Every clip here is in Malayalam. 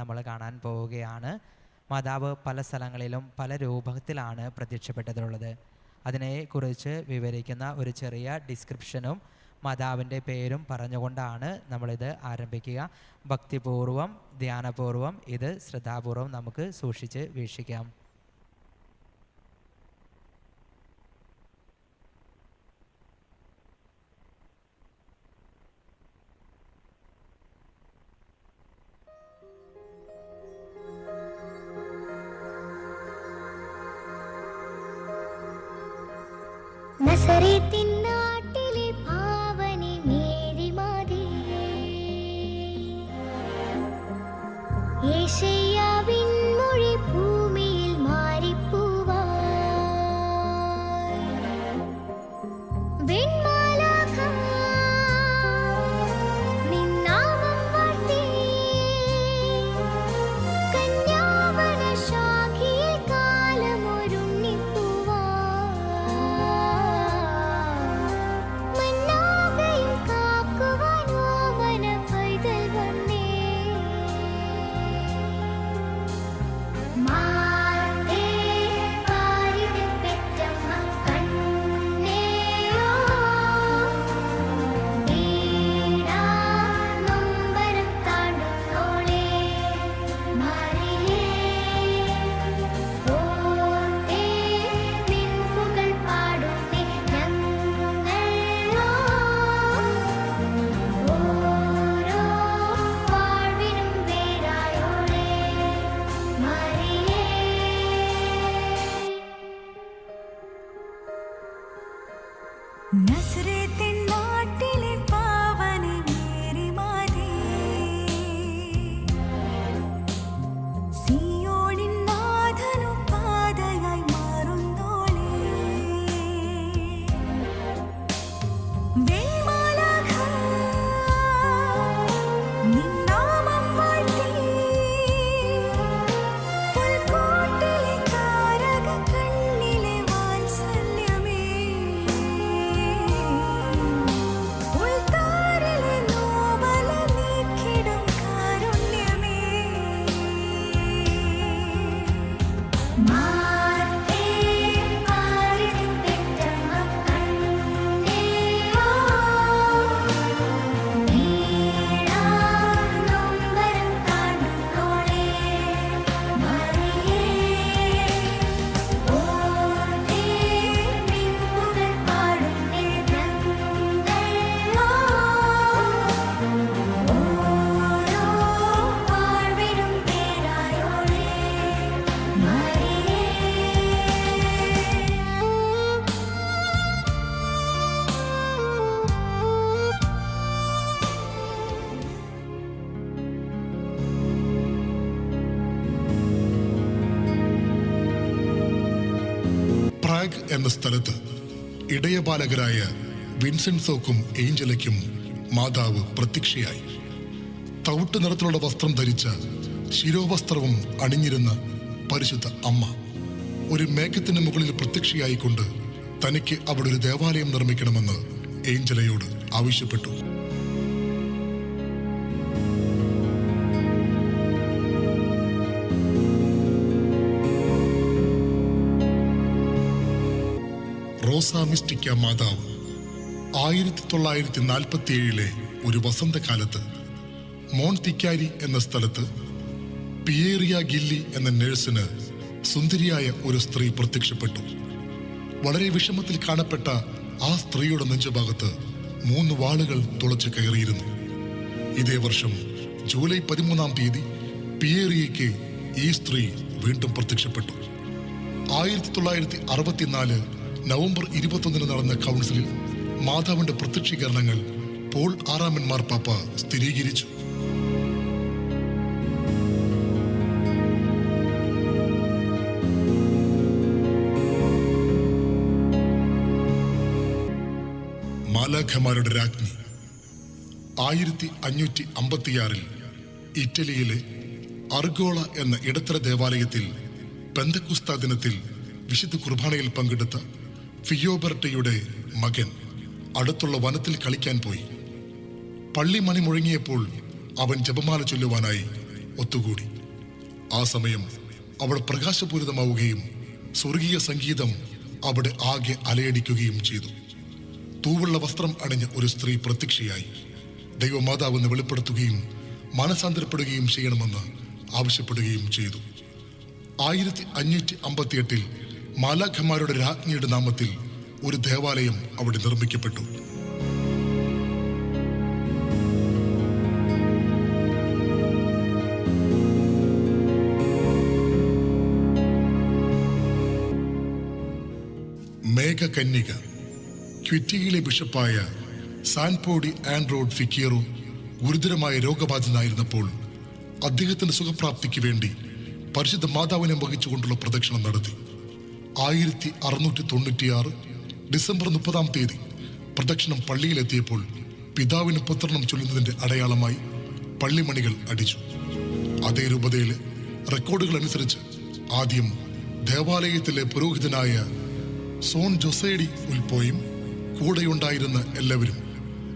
നമ്മൾ കാണാൻ പോവുകയാണ്. മാതാവ് പല സ്ഥലങ്ങളിലും പല രൂപത്തിലാണ് പ്രത്യക്ഷപ്പെട്ടതുള്ളത്. അതിനെക്കുറിച്ച് വിവരിക്കുന്ന ഒരു ചെറിയ ഡിസ്ക്രിപ്ഷനും മാതാവിന്റെ പേരും പറഞ്ഞുകൊണ്ടാണ് നമ്മളിത് ആരംഭിക്കുക. ഭക്തിപൂർവം ധ്യാനപൂർവം ഇത് ശ്രദ്ധാപൂർവം നമുക്ക് സൂക്ഷിച്ച് വീക്ഷിക്കാം. need സ്ഥലത്ത് ഇടയപാലകരായ വിൻസെൻസോക്കും ഏഞ്ചലയ്ക്കും മാതാവ് പ്രത്യക്ഷയായി. തവിട്ട് നിറത്തിലുള്ള വസ്ത്രം ധരിച്ച ശിരോവസ്ത്രവും അണിഞ്ഞിരുന്ന പരിശുദ്ധ അമ്മ ഒരു മേഘത്തിന് മുകളിൽ പ്രത്യക്ഷയായിക്കൊണ്ട് തനിക്ക് അവിടെ ഒരു ദേവാലയം നിർമ്മിക്കണമെന്ന് ഏഞ്ചലയോട് ആവശ്യപ്പെട്ടു. റോസ മിസ്റ്റിക്ക മാതാവ്. ആയിരത്തി തൊള്ളായിരത്തി നാൽപ്പത്തി ഏഴിലെ ഒരു വസന്തകാലത്ത് മോൺതിക്കാരി എന്ന സ്ഥലത്ത് പിയേറിയ ഗില്ലി എന്ന നഴ്സിന് സുന്ദരിയായ ഒരു സ്ത്രീ പ്രത്യക്ഷപ്പെട്ടു. വളരെ വിഷമത്തിൽ കാണപ്പെട്ട ആ സ്ത്രീയുടെ നെഞ്ചുഭാഗത്ത് മൂന്ന് വാളുകൾ തുളച്ചു കയറിയിരുന്നു. ഇതേ വർഷം ജൂലൈ പതിമൂന്നാം തീയതി പിയേറിയയ്ക്ക് ഈ സ്ത്രീ വീണ്ടും പ്രത്യക്ഷപ്പെട്ടു. ആയിരത്തി തൊള്ളായിരത്തി അറുപത്തിനാല് നവംബർ ഇരുപത്തൊന്നിന് നടന്ന കൗൺസിലിൽ മാതാവിന്റെ പ്രത്യക്ഷീകരണങ്ങൾ പോൾ ആറാമൻ മാർപ്പാപ്പ സ്ഥിരീകരിച്ചു. മാലാഖമാരുടെ രാജ്ഞി. ആയിരത്തി അഞ്ഞൂറ്റി അമ്പത്തിയാറിൽ ഇറ്റലിയിലെ അർഗോള എന്ന ഇടത്തര ദേവാലയത്തിൽ പെന്തക്കുസ്ത ദിനത്തിൽ വിശുദ്ധ കുർബാനയിൽ പങ്കെടുത്ത ഫിയോബർട്ടയുടെ മകൻ അടുത്തുള്ള വനത്തിൽ കളിക്കാൻ പോയി. പള്ളി മണി മുഴങ്ങിയപ്പോൾ അവൻ ജപമാല ചൊല്ലുവാനായി ഒത്തുകൂടി. ആ സമയം അവിടെ പ്രകാശപൂരിതമാവുകയും സ്വർഗീയ സംഗീതം അവിടെ ആകെ അലയടിക്കുകയും ചെയ്തു. തൂവുള്ള വസ്ത്രം അണിഞ്ഞ ഒരു സ്ത്രീ പ്രത്യക്ഷയായി. ദൈവമാതാവെന്ന് വെളിപ്പെടുത്തുകയും മനസാന്തരപ്പെടുകയും ചെയ്യണമെന്ന് ആവശ്യപ്പെടുകയും ചെയ്തു. ആയിരത്തി അഞ്ഞൂറ്റി അമ്പത്തി എട്ടിൽ മാലാഖമാരുടെ രാജ്ഞിയുടെ നാമത്തിൽ ഒരു ദേവാലയം അവിടെ നിർമ്മിക്കപ്പെട്ടു. മേഘകന്യക ക്വിറ്റിയിലെ ബിഷപ്പായ സാൻപോഡി ആൻഡ്രോഡ് ഫിക്കിയറും ഗുരുതരമായ രോഗബാധിതനായിരുന്നപ്പോൾ അദ്ദേഹത്തിന്റെ സുഖപ്രാപ്തിക്ക് വേണ്ടി പരിശുദ്ധ മാതാവിനെ വഹിച്ചുകൊണ്ടുള്ള പ്രദക്ഷിണം നടത്തി. ആയിരത്തി അറുന്നൂറ്റി തൊണ്ണൂറ്റിയാറ് ഡിസംബർ മുപ്പതാം തീയതി പ്രദക്ഷിണം പള്ളിയിലെത്തിയപ്പോൾ പിതാവിന് പുത്രണം ചൊല്ലുന്നതിന്റെ അടയാളമായി പള്ളിമണികൾ അടിച്ചു. അതേ രൂപതയിലെ റെക്കോർഡുകൾ അനുസരിച്ച് ആദ്യം ദേവാലയത്തിലെ പുരോഹിതനായ സോൺ ജൊസേഡി ഉൽപ്പോയും കൂടെയുണ്ടായിരുന്ന എല്ലാവരും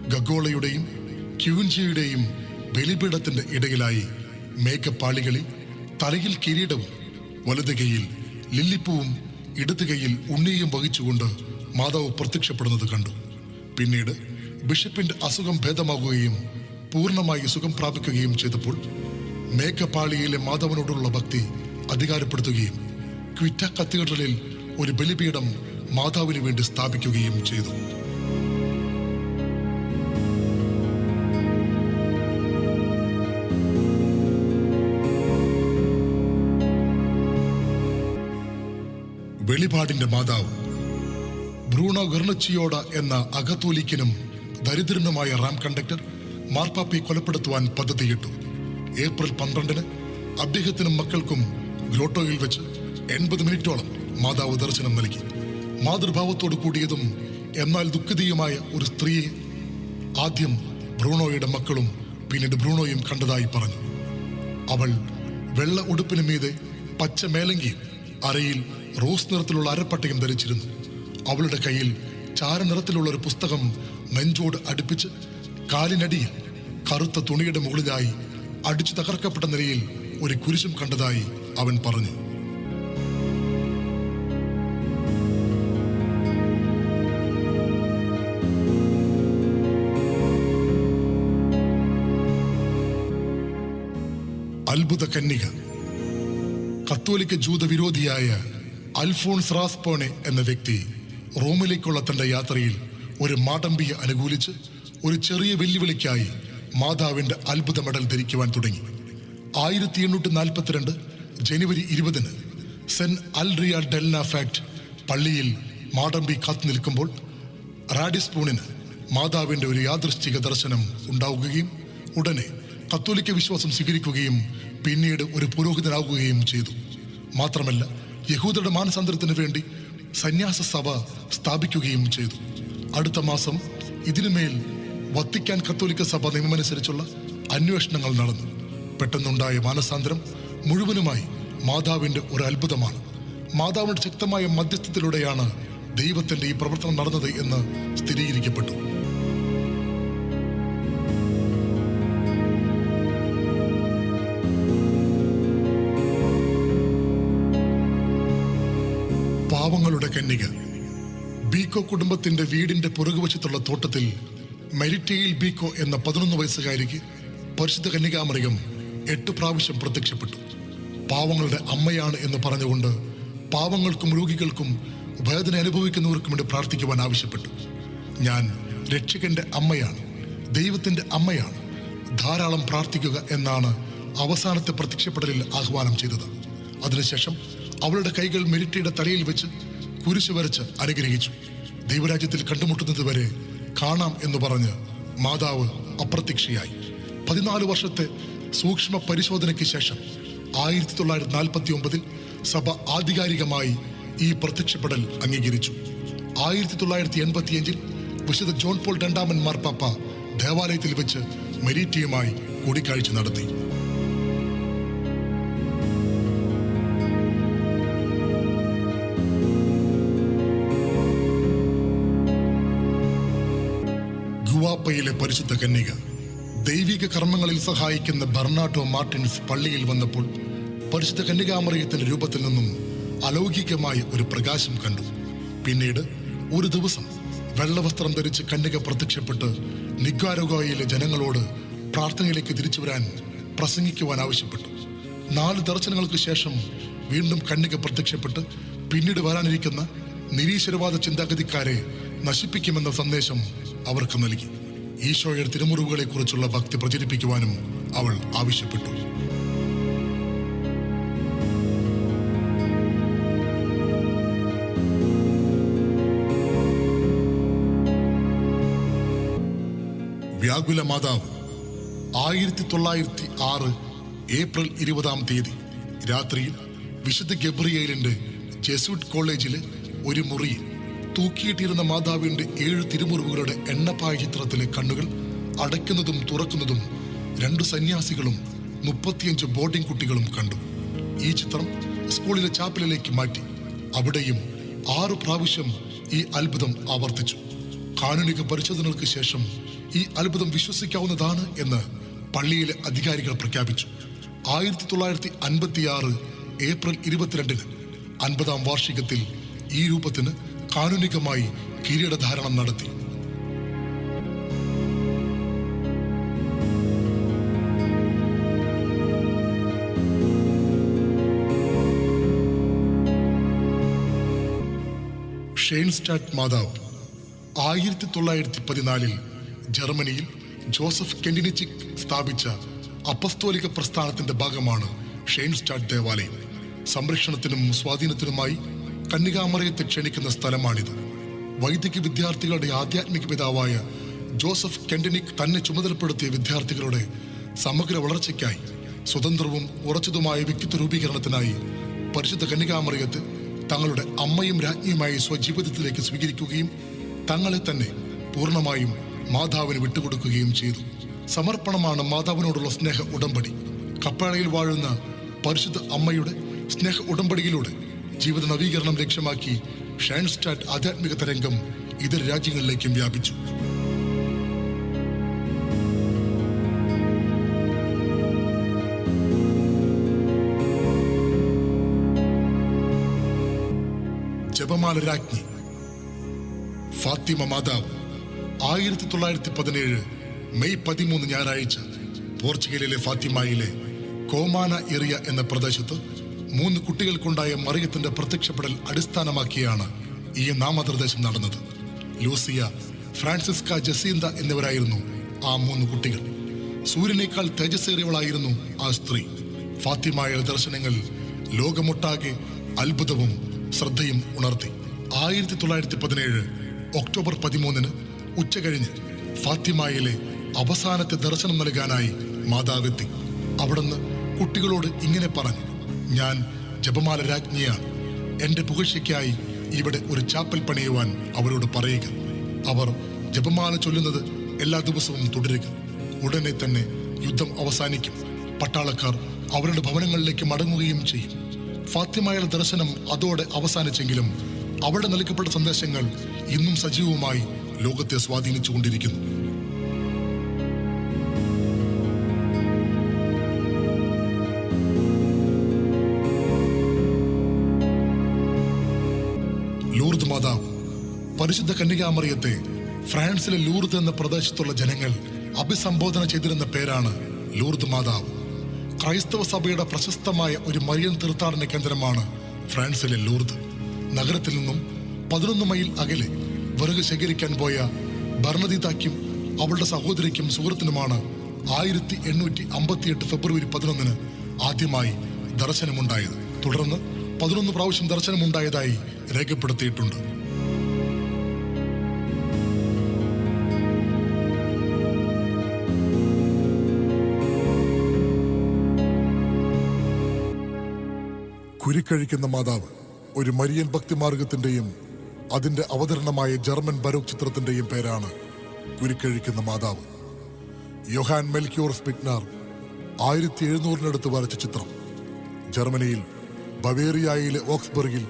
ഗഗോളയുടെയും ക്യൂൻജിയുടെയും ബലിപീഠത്തിന്റെ ഇടയിലായി മേക്കപ്പാളികളിൽ തലയിൽ കിരീടവും വലതുകയിൽ കൈയിൽ ലില്ലിപ്പൂവും ഇടത് കൈയിൽ ഉണ്ണിയും വഹിച്ചുകൊണ്ട് മാതാവ് പ്രത്യക്ഷപ്പെടുന്നത് കണ്ടു. പിന്നീട് ബിഷപ്പിന്റെ അസുഖം ഭേദമാകുകയും പൂർണമായി സുഖം പ്രാപിക്കുകയും ചെയ്തപ്പോൾ മേക്കപ്പാളിയിലെ മാധവനോടുള്ള ഭക്തി അധികാരപ്പെടുത്തുകയും ക്വിറ്റ കത്തീഡ്രലിൽ ഒരു ബലിപീഠം മാതാവിന് വേണ്ടി സ്ഥാപിക്കുകയും ചെയ്തു. വെളിപാടിന്റെ മാതാവ്. ബ്രൂണോ ഗർണച്ചിയോട എന്ന അകത്തോലിക്കനും ദരിദ്രനുമായ റാം കണ്ടക്ടർ മാർപ്പാപ്പയെ കൊലപ്പെടുത്തുവാൻ പദ്ധതിയിട്ടു. ഏപ്രിൽ പന്ത്രണ്ടിന് അദ്ദേഹത്തിനും മക്കൾക്കും ഗ്രോട്ടോയിൽ വെച്ച് എൺപത് മിനിറ്റോളം മാതാവ് ദർശനം നൽകി. മാതൃഭാവത്തോട് കൂടിയതും എന്നാൽ ദുഃഖിതയുമായ ഒരു സ്ത്രീയെ ആദ്യം ബ്രൂണോയുടെ മക്കളും പിന്നീട് ബ്രൂണോയും കണ്ടതായി പറഞ്ഞു. അവൾ വെള്ള ഉടുപ്പിന് മീതെ പച്ച മേലങ്കിയും അരയിൽ റോസ് നിറത്തിലുള്ള അരപ്പട്ടയും ധരിച്ചിരുന്നു. അവളുടെ കയ്യിൽ ചാരനിറത്തിലുള്ള ഒരു പുസ്തകം നെഞ്ചോട് അടുപ്പിച്ച് കാലിനടിയിൽ കറുത്ത തുണിയുടെ മുകളിലായി അടിച്ചു തകർക്കപ്പെട്ട നിലയിൽ ഒരു കുരിശും കണ്ടതായി അവൻ പറഞ്ഞു. അത്ഭുത കന്യക. കത്തോലിക്ക ജൂത വിരോധിയായ അൽഫോൺസ് റാസ്പോണെ എന്ന വ്യക്തി റോമിലേക്കുള്ള തന്റെ യാത്രയിൽ ഒരു മാടമ്പിയെ അനുകൂലിച്ച് ഒരു ചെറിയ വെല്ലുവിളിക്കായി മാതാവിന്റെ അത്ഭുത മെഡൽ ധരിക്കുവാൻ തുടങ്ങി. ആയിരത്തി എണ്ണൂറ്റി നാൽപ്പത്തിരണ്ട് ജനുവരി ഇരുപതിന് സെൻ അൽ റിയ ഡെൽന ഫാക്ട് പള്ളിയിൽ മാടമ്പി കാത്തു നിൽക്കുമ്പോൾ റാഡിസ്പൂണിന് മാതാവിന്റെ ഒരു യാദൃശ്ചിക ദർശനം ഉണ്ടാവുകയും ഉടനെ കത്തോലിക്ക വിശ്വാസം സ്വീകരിക്കുകയും പിന്നീട് ഒരു പുരോഹിതനാവുകയും ചെയ്തു. മാത്രമല്ല യഹൂദരുടെ മാനസാന്തരത്തിന് വേണ്ടി സന്യാസ സഭ സ്ഥാപിക്കുകയും ചെയ്തു. അടുത്ത മാസം ഇതിനുമേൽ വത്തിക്കാൻ കത്തോലിക്ക സഭ നിയമമനുസരിച്ചുള്ള അന്വേഷണങ്ങൾ നടന്നു. പെട്ടെന്നുണ്ടായ മാനസാന്തരം മുഴുവനുമായി മാതാവിന്റെ ഒരു അത്ഭുതമാണ്. മാതാവിന്റെ ശക്തമായ മധ്യസ്ഥത്തിലൂടെയാണ് ദൈവത്തിന്റെ ഈ പ്രവർത്തനം നടന്നത് എന്ന് സ്ഥിരീകരിക്കപ്പെട്ടു. പാവങ്ങളുടെ കന്യക. ബീക്കോ കുടുംബത്തിന്റെ വീടിന്റെ പുറകുവശത്തുള്ള തോട്ടത്തിൽ മെരിറ്റയിൽ ബീക്കോ എന്ന പതിനൊന്ന് വയസ്സുകാരിക്ക് പരിശുദ്ധ കന്യകാമറിയം എട്ട് പ്രാവശ്യം പ്രത്യക്ഷപ്പെട്ടു. പാവങ്ങളുടെ അമ്മയാണ് എന്ന് പറഞ്ഞുകൊണ്ട് പാവങ്ങൾക്കും രോഗികൾക്കും വേദന അനുഭവിക്കുന്നവർക്കും വേണ്ടി പ്രാർത്ഥിക്കുവാൻ ആവശ്യപ്പെട്ടു. ഞാൻ രക്ഷകന്റെ അമ്മയാണ് ദൈവത്തിന്റെ അമ്മയാണ് ധാരാളം പ്രാർത്ഥിക്കുക എന്നാണ് അവസാനത്തെ പ്രത്യക്ഷപ്പെടലിൽ ആഹ്വാനം ചെയ്തത്. അതിനുശേഷം അവളുടെ കൈകൾ മെരിറ്റയുടെ തലയിൽ വെച്ച് കുരിശ് വരച്ച് അനുഗ്രഹിച്ചു. ദൈവരാജ്യത്തിൽ കണ്ടുമുട്ടുന്നത് വരെ കാണാം എന്ന് പറഞ്ഞ് മാതാവ് അപ്രത്യക്ഷയായി. പതിനാല് വർഷത്തെ സൂക്ഷ്മ പരിശോധനയ്ക്ക് ശേഷം ആയിരത്തി തൊള്ളായിരത്തി നാൽപ്പത്തി ഒമ്പതിൽ സഭ ആധികാരികമായി ഈ പ്രത്യക്ഷപ്പെടൽ അംഗീകരിച്ചു. ആയിരത്തി തൊള്ളായിരത്തി എൺപത്തിയഞ്ചിൽ വിശുദ്ധ ജോൺ പോൾ രണ്ടാമൻ മാർപ്പാപ്പ ദേവാലയത്തിൽ വെച്ച് മെരീറ്റിയുമായി കൂടിക്കാഴ്ച നടത്തി. ഗുവാപ്പയിലെ പരിശുദ്ധ കന്യക. ദൈവിക കർമ്മങ്ങളിൽ സഹായിക്കുന്ന ബർണാട്ടോ മാർട്ടിൻസ് പള്ളിയിൽ വന്നപ്പോൾ പരിശുദ്ധ കന്യകാമറിയത്തിന്റെ രൂപത്തിൽ നിന്നും അലൗകികമായ ഒരു പ്രകാശം കണ്ടു. പിന്നീട് ഒരു ദിവസം വെള്ളവസ്ത്രം ധരിച്ച് കന്യക പ്രത്യക്ഷപ്പെട്ട് നിഗ്വാരോഗോയിലെ ജനങ്ങളോട് പ്രാർത്ഥനയിലേക്ക് തിരിച്ചു വരാൻ പ്രസംഗിക്കുവാൻ ആവശ്യപ്പെട്ടു. നാല് ദർശനങ്ങൾക്ക് ശേഷം വീണ്ടും കന്യക പ്രത്യക്ഷപ്പെട്ട് പിന്നീട് വരാനിരിക്കുന്ന നിരീശ്വരവാദ ചിന്താഗതിക്കാരെ നശിപ്പിക്കുമെന്ന സന്ദേശം അവർക്ക് നൽകി. ഈശോയുടെ തിരുമുറിവുകളെ കുറിച്ചുള്ള ഭക്തി പ്രചരിപ്പിക്കുവാനും അവൾ ആവശ്യപ്പെട്ടു. വ്യാകുല മാതാവ് ആയിരത്തി തൊള്ളായിരത്തി ആറ് ഏപ്രിൽ ഇരുപതാം തീയതി രാത്രിയിൽ വിശുദ്ധ ഗബ്രിയേലിന്റെ ജെസ്യൂട്ട് കോളേജിലെ ഒരു മുറിയിൽ തൂക്കിയിട്ടിരുന്ന മാതാവിന്റെ ഏഴ് തിരുമുറിവുകളുടെ എണ്ണപ്പായ ചിത്രത്തിലെ കണ്ണുകൾ അടയ്ക്കുന്നതും തുറക്കുന്നതും രണ്ട് സന്യാസികളും മുപ്പത്തിയഞ്ച് ബോർഡിംഗ് കുട്ടികളും കണ്ടു. ഈ ചിത്രം സ്കൂളിലെ ചാപ്പലിലേക്ക് മാറ്റി. അവിടെയും ആറ് പ്രാവശ്യം ഈ അത്ഭുതം ആവർത്തിച്ചു. കാനൂനിക പരിശോധനകൾക്ക് ശേഷം ഈ അത്ഭുതം വിശ്വസിക്കാവുന്നതാണ് എന്ന് പള്ളിയിലെ അധികാരികൾ പ്രഖ്യാപിച്ചു. ആയിരത്തി തൊള്ളായിരത്തി അൻപത്തിയാറ് ഏപ്രിൽ ഇരുപത്തിരണ്ടിന് അൻപതാം വാർഷികത്തിൽ ഈ രൂപത്തിന് കാനൂനികമായി കിരീടധാരണം നടത്തി. ഷെയ്ൻസ്റ്റാറ്റ് മാതാവ് ആയിരത്തി തൊള്ളായിരത്തി പതിനാലിൽ ജർമ്മനിയിൽ ജോസഫ് കെൻഡിനിച്ചിക് സ്ഥാപിച്ച അപ്പസ്തോലിക പ്രസ്ഥാനത്തിന്റെ ഭാഗമാണ് ഷെയ്ൻസ്റ്റാറ്റ് ദേവാലയം. സംരക്ഷണത്തിനും സ്വാധീനത്തിനുമായി കന്യകാമറയത്തെ ക്ഷണിക്കുന്ന സ്ഥലമാണിത്. വൈദിക വിദ്യാർത്ഥികളുടെ ആധ്യാത്മിക പിതാവായ ജോസഫ് കെൻഡനിക് തന്നെ ചുമതലപ്പെടുത്തിയ വിദ്യാർത്ഥികളുടെ സമഗ്ര വളർച്ചയ്ക്കായി സ്വതന്ത്രവും ഉറച്ചതുമായ വ്യക്തിത്വ രൂപീകരണത്തിനായി പരിശുദ്ധ കന്യകാമറിയത്ത് തങ്ങളുടെ അമ്മയും രാജ്ഞിയുമായി സ്വജീവിതത്തിലേക്ക് സ്വീകരിക്കുകയും തങ്ങളെ തന്നെ പൂർണമായും മാതാവിന് വിട്ടുകൊടുക്കുകയും ചെയ്തു. സമർപ്പണമാണ് മാതാവിനോടുള്ള സ്നേഹ ഉടമ്പടി. കപ്പാഴയിൽ വാഴുന്ന പരിശുദ്ധ അമ്മയുടെ സ്നേഹ ഉടമ്പടിയിലൂടെ ജീവിത നവീകരണം ലക്ഷ്യമാക്കി ഷൈൻസ്റ്റാറ്റ് ആധ്യാത്മിക തരംഗം ഇതര രാജ്യങ്ങളിലേക്കും വ്യാപിച്ചു. ജപമാല രാജ്ഞി ഫാത്തിമ മാതാവ് ആയിരത്തി തൊള്ളായിരത്തി പതിനേഴ് മെയ് പതിമൂന്ന് ഞായറാഴ്ച പോർച്ചുഗലിലെ ഫാത്തിമയിലെ കോമാന എറിയ എന്ന പ്രദേശത്ത് മൂന്ന് കുട്ടികൾക്കുണ്ടായ മറിയത്തിന്റെ പ്രത്യക്ഷപ്പെടൽ അടിസ്ഥാനമാക്കിയാണ് ഈ നാമനിർദ്ദേശം നടന്നത്. ലൂസിയ ഫ്രാൻസിസ്ക ജസീന്ത എന്നിവരായിരുന്നു ആ മൂന്ന് കുട്ടികൾ. സൂര്യനേക്കാൾ തേജസ്സേറിയവളായിരുന്നു ആ സ്ത്രീ. ഫാത്തിമായ ദർശനങ്ങൾ ലോകമൊട്ടാകെ അത്ഭുതവും ശ്രദ്ധയും ഉണർത്തി. ആയിരത്തി തൊള്ളായിരത്തി പതിനേഴ് ഒക്ടോബർ പതിമൂന്നിന് ഉച്ചകഴിഞ്ഞ് ഫാത്തിമായിലെ അവസാനത്തെ ദർശനം നൽകാനായി മാതാവെത്തി. അവിടുന്ന് കുട്ടികളോട് ഇങ്ങനെ പറഞ്ഞു. ഞാൻ ജപമാല രാജ്ഞിയാണ് എന്റെ പുകഴ്ചയ്ക്കായി ഇവിടെ ഒരു ചാപ്പൽ പണിയുവാൻ അവരോട് പറയുക. അവർ ജപമാല ചൊല്ലുന്നത് എല്ലാ ദിവസവും തുടരുക. ഉടനെ തന്നെ യുദ്ധം അവസാനിക്കും. പട്ടാളക്കാർ അവരുടെ ഭവനങ്ങളിലേക്ക് മടങ്ങുകയും ചെയ്യും. ഫാത്തിമയുടെ ദർശനം അതോടെ അവസാനിച്ചെങ്കിലും അവിടെ നൽകപ്പെട്ട സന്ദേശങ്ങൾ ഇന്നും സജീവമായി ലോകത്തെ സ്വാധീനിച്ചുകൊണ്ടിരിക്കുന്നു. പരിശുദ്ധ കന്യകാമറിയത്തെ ഫ്രാൻസിലെ ലൂർദ് എന്ന പ്രദേശത്തുള്ള ജനങ്ങൾ അഭിസംബോധന ചെയ്തിരുന്ന പേരാണ് ലൂർദ് മാതാവ്. ക്രൈസ്തവ സഭയുടെ പ്രശസ്തമായ ഒരു മരിയൻ തീർത്ഥാടന കേന്ദ്രമാണ് ഫ്രാൻസിലെ ലൂർദ്. നഗരത്തിൽ നിന്നും പതിനൊന്ന് മൈൽ അകലെ വിറക് ശേഖരിക്കാൻ പോയ ഭരണതീതാക്കും അവളുടെ സഹോദരിക്കും സുഹൃത്തിനുമാണ് ആയിരത്തി എണ്ണൂറ്റി അമ്പത്തിയെട്ട് ഫെബ്രുവരി പതിനൊന്നിന് ആദ്യമായി ദർശനമുണ്ടായത്. തുടർന്ന് പതിനൊന്ന് പ്രാവശ്യം ദർശനമുണ്ടായതായി രേഖപ്പെടുത്തിയിട്ടുണ്ട്. കുരിക്കഴിക്കുന്ന മാതാവ് ഒരു മരിയൻ ഭക്തിമാർഗത്തിന്റെയും അതിന്റെ അവതരണമായ ജർമ്മൻ ബരോക്ക് ചിത്രത്തിന്റെയും പേരാണ് കുരിക്കഴിക്കുന്ന മാതാവ്. യൊഹാൻ മെൽക്യൂർ സ്പിഗ്നാർ ആയിരത്തി എഴുന്നൂറിനടുത്ത് വരച്ച ചിത്രം. ജർമ്മനിയിൽ ബവേറിയയിലെ ഓക്സ്ബർഗിൽ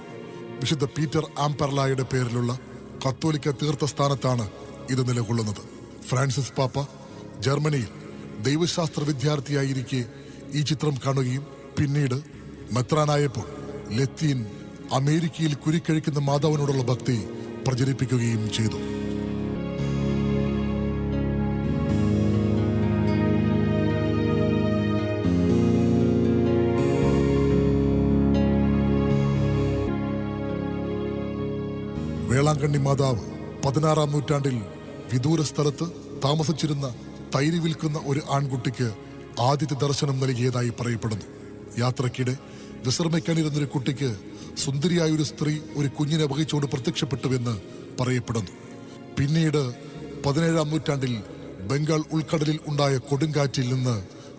വിശുദ്ധ പീറ്റർ ആംപെർലായുടെ പേരിലുള്ള കത്തോലിക്ക തീർത്ഥസ്ഥാനത്താണ് ഇത് നിലകൊള്ളുന്നത്. ഫ്രാൻസിസ് പാപ്പ ജർമ്മനിയിൽ ദൈവശാസ്ത്ര വിദ്യാർത്ഥിയായിരിക്കെ ഈ ചിത്രം കാണുകയും പിന്നീട് മെത്രാനായപ്പോൾ ലത്തീൻ അമേരിക്കയിൽ കുരിക്കഴിക്കുന്ന മാധവനോടുള്ള ഭക്തി പ്രചരിപ്പിക്കുകയും ചെയ്തു. വേളാങ്കണ്ണി മാതാവ് പതിനാറാം നൂറ്റാണ്ടിൽ വിദൂര സ്ഥലത്ത് താമസിച്ചിരുന്ന തൈര് വിൽക്കുന്ന ഒരു ആൺകുട്ടിക്ക് ആദ്യത്തെ ദർശനം നൽകിയതായി പറയപ്പെടുന്നു. യാത്രക്കിടെ വിശ്രമിക്കാനിരുന്നൊരു കുട്ടിക്ക് സുന്ദരിയായ ഒരു സ്ത്രീ ഒരു കുഞ്ഞിനെ വഹിച്ചുകൊണ്ട് പ്രത്യക്ഷപ്പെട്ടുവെന്ന് പറയപ്പെടുന്നു. പിന്നീട് പതിനേഴാം നൂറ്റാണ്ടിൽ ബംഗാൾ ഉൾക്കടലിൽ ഉണ്ടായ കൊടുങ്കാറ്റിൽ നിന്ന്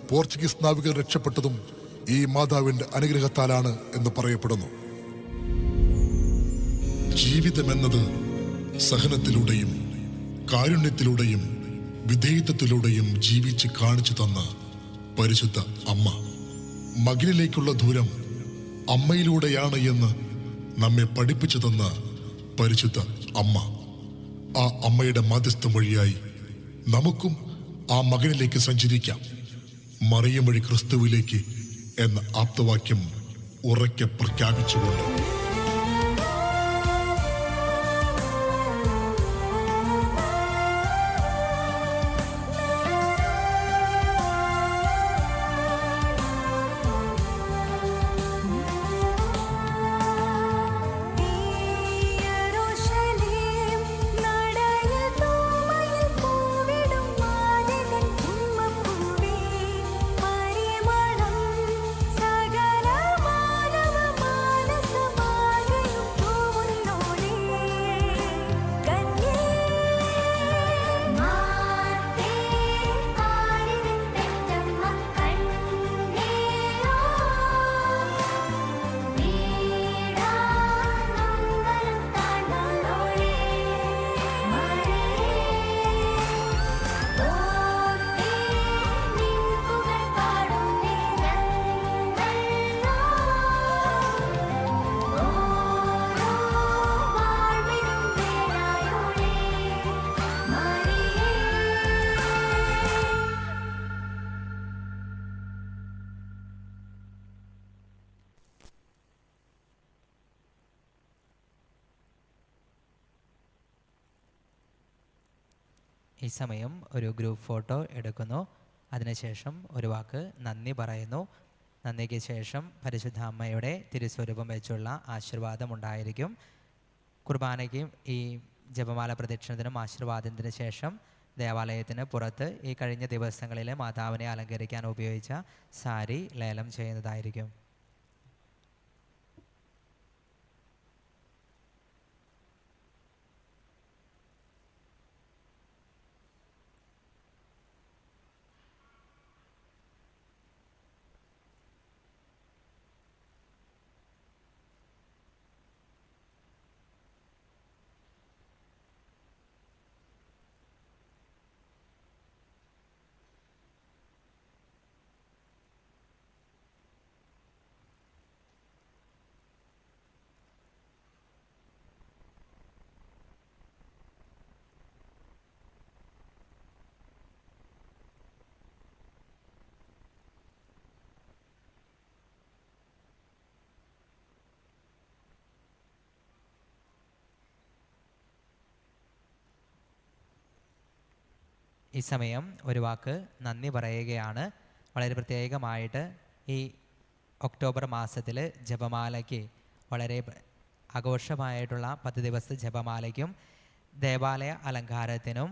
പോർച്ചുഗീസ് നാവികർ രക്ഷപ്പെട്ടതും ഈ മാതാവിന്റെ അനുഗ്രഹത്താലാണ് എന്ന് പറയപ്പെടുന്നു. ജീവിതമെന്നത് സഹനത്തിലൂടെയും കാരുണ്യത്തിലൂടെയും വിധേയത്വത്തിലൂടെയും ജീവിച്ച് കാണിച്ചു തന്ന പരിശുദ്ധ അമ്മ. മകനിലേക്കുള്ള ദൂരം അമ്മയിലൂടെയാണ് എന്ന് നമ്മെ പഠിപ്പിച്ചു തന്ന പരിശുദ്ധ അമ്മ. ആ അമ്മയുടെ മാധ്യസ്ഥം വഴിയായി നമുക്കും ആ മകനിലേക്ക് സഞ്ചരിക്കാം. മറിയം വഴി ക്രിസ്തുവിലേക്ക് എന്ന ആപ്തവാക്യം ഉറക്കെ പ്രഖ്യാപിച്ചുകൊണ്ട് ഈ സമയം ഒരു ഗ്രൂപ്പ് ഫോട്ടോ എടുക്കുന്നു. അതിനുശേഷം ഒരു വാക്ക് നന്ദി പറയുന്നു. നന്ദിക്ക് ശേഷം പരിശുദ്ധ അമ്മയുടെ തിരുസ്വരൂപം വെച്ചുള്ള ആശീർവാദം ഉണ്ടായിരിക്കും കുർബാനയ്ക്കും ഈ ജപമാല പ്രദക്ഷിണത്തിനും ആശീർവാദത്തിന് ശേഷം ദേവാലയത്തിന് പുറത്ത് ഈ കഴിഞ്ഞ ദിവസങ്ങളിലെ മാതാവിനെ അലങ്കരിക്കാൻ ഉപയോഗിച്ച സാരി ലേലം ചെയ്യുന്നതായിരിക്കും. ഈ സമയം ഒരു വാക്ക് നന്ദി പറയുകയാണ്. വളരെ പ്രത്യേകമായിട്ട് ഈ ഒക്ടോബർ മാസത്തിൽ ജപമാലയ്ക്ക് വളരെ ആഘോഷമായിട്ടുള്ള പത്ത് ദിവസത്തെ ജപമാലയ്ക്കും ദേവാലയ അലങ്കാരത്തിനും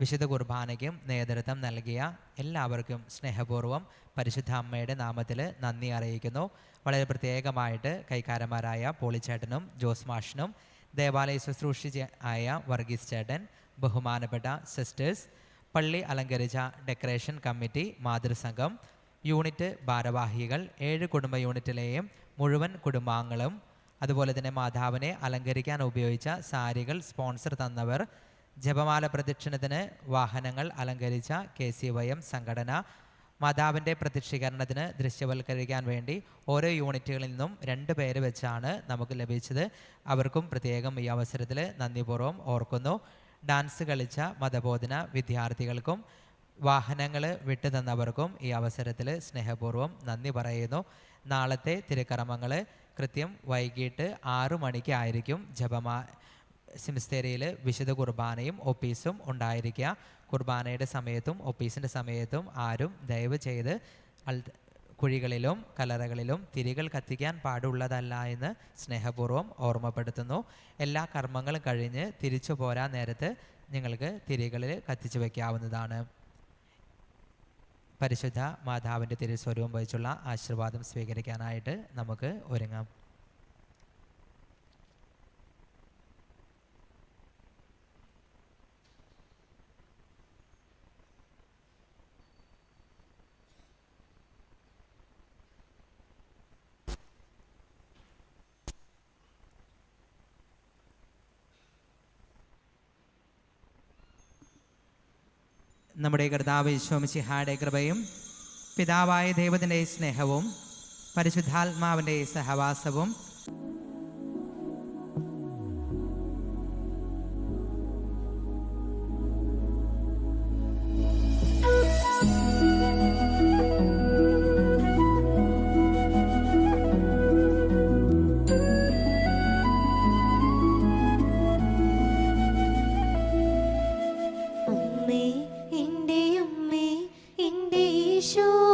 വിശുദ്ധ കുർബാനയ്ക്കും നേതൃത്വം നൽകിയ എല്ലാവർക്കും സ്നേഹപൂർവം പരിശുദ്ധ അമ്മയുടെ നാമത്തിൽ നന്ദി അറിയിക്കുന്നു. വളരെ പ്രത്യേകമായിട്ട് കൈക്കാരന്മാരായ പോളിച്ചേട്ടനും ജോസ് മാഷിനും ദേവാലയ ശുശ്രൂഷ ആയ വർഗീസ് ചേട്ടൻ ബഹുമാനപ്പെട്ട സിസ്റ്റേഴ്സ് പള്ളി അലങ്കരിച്ച ഡെക്കറേഷൻ കമ്മിറ്റി മാതൃസംഘം യൂണിറ്റ് ഭാരവാഹികൾ ഏഴ് കുടുംബ യൂണിറ്റിലെയും മുഴുവൻ കുടുംബാംഗങ്ങളും അതുപോലെ തന്നെ മാതാവിനെ അലങ്കരിക്കാൻ ഉപയോഗിച്ച സാരികൾ സ്പോൺസർ തന്നവർ ജപമാല പ്രദക്ഷിണത്തിന് വാഹനങ്ങൾ അലങ്കരിച്ച കെ സി വൈ എം സംഘടന മാതാവിന്റെ പ്രത്യക്ഷീകരണത്തിന് ദൃശ്യവൽക്കരിക്കാൻ വേണ്ടി ഓരോ യൂണിറ്റുകളിൽ നിന്നും രണ്ട് പേര് വെച്ചാണ് നമുക്ക് ലഭിച്ചത്. അവർക്കും പ്രത്യേകം ഈ അവസരത്തിൽ നന്ദിപൂർവം ഓർക്കുന്നു. ഡാൻസ് കളിച്ച മതബോധന വിദ്യാർത്ഥികൾക്കും വാഹനങ്ങൾ വിട്ടു തന്നവർക്കും ഈ അവസരത്തിൽ സ്നേഹപൂർവം നന്ദി പറയുന്നു. നാളത്തെ തിരുക്കർമ്മങ്ങൾ കൃത്യം വൈകിട്ട് ആറു മണിക്ക് ആയിരിക്കും. ജപമാ സിംസ്തേരിയിൽ വിശുദ്ധ കുർബാനയും ഓഫീസും ഉണ്ടായിരിക്കുക. കുർബാനയുടെ സമയത്തും ഒപ്പീസിന്റെ സമയത്തും ആരും ദയവ് ചെയ്ത് അൽ കുഴികളിലും കലറകളിലും തിരികൾ കത്തിക്കാൻ പാടുള്ളതല്ല എന്ന് സ്നേഹപൂർവം ഓർമ്മപ്പെടുത്തുന്നു. എല്ലാ കർമ്മങ്ങളും കഴിഞ്ഞ് തിരിച്ചു പോരാൻ നേരത്ത് നിങ്ങൾക്ക് തിരികളിൽ കത്തിച്ചു വയ്ക്കാവുന്നതാണ്. പരിശുദ്ധ മാതാവിന്റെ തിരുസ്വരൂപം വഹിച്ചുള്ള ആശീർവാദം സ്വീകരിക്കാനായിട്ട് നമുക്ക് ഒരുങ്ങാം. നമ്മുടെ കർത്താവ് ഈശോമിശിഹായുടെ കൃപയും പിതാവായ ദൈവത്തിന്റെ സ്നേഹവും പരിശുദ്ധാത്മാവിന്റെ സഹവാസവും